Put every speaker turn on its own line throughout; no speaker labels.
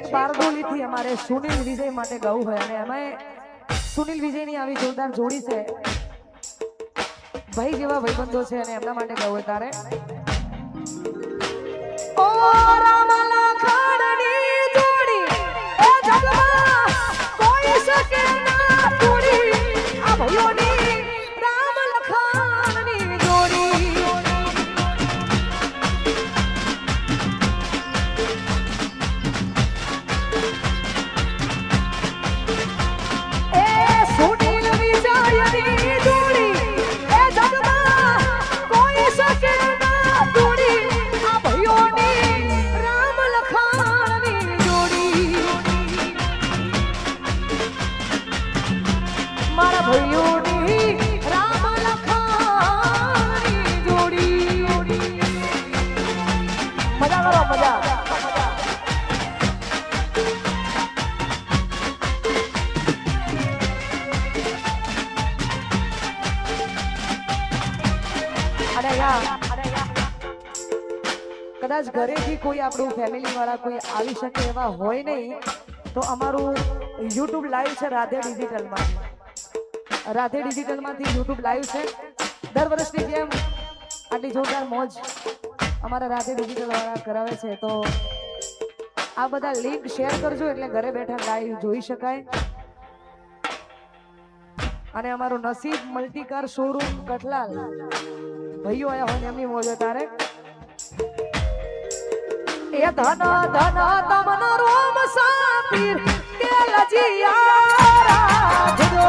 છેક બારડોલી થી અમારે સુનિલ વિજય માટે ગાવું હોય અને અમે સુનિલ વિજયની આવી જોરદાર જોડી છે. ભાઈ જેવા ભાઈબંધો છે અને એમના માટે ગાવું હોય તારે. કદાચ ઘરેથી કોઈ આપણું ફેમિલીવાળા કોઈ આવી શકે એવા હોય નહીં, તો અમારું યુટ્યુબ લાઈવ છે રાધે ડિજિટલમાં રાધે ડિજિટલમાંથી યુટ્યુબ લાઈવ છે. દર વર્ષની જેમ આટલી જોરદાર મોજ અમારા રાધે ડિજિટલવાળા કરાવે છે, તો આ બધા લિંક શેર કરજો એટલે ઘરે બેઠા લાઈવ જોઈ શકાય. અને અમારું નસીબ મલ્ટીકાર શોરૂમ કઠલાલ ભાઈઓ આવ્યા હોય એમની મોજ તારે? એ ધન ધન તમન રોમ સાપીર કે લજિયા રાખજો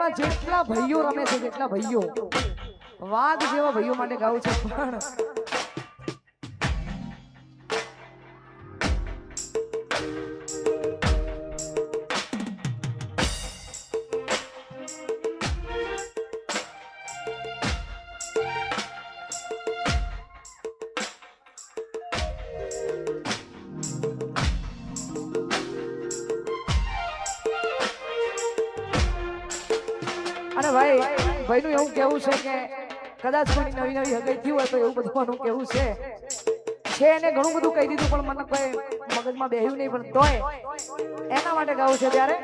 ગરબાની જેટલા ભાઈઓ રમે છે જેટલા ભાઈઓ. વાઘ જેવા ભાઈઓ માટે ગાવું છે પણ અને ભાઈ, ભાઈનું એવું કેવું છે કે કદાચ કોઈ નવી નવી હગાઈ થયું હોય તો એવું બધું કેવું છે. છે એને ઘણું બધું કહી દીધું, પણ મને કોઈ મગજમાં બેહ્યું નહીં, પણ તોય એના માટે ગાવું છે ત્યારે.